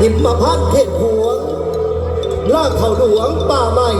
หิมพัดเทศหวงลากเขาหลวงป่าใหม่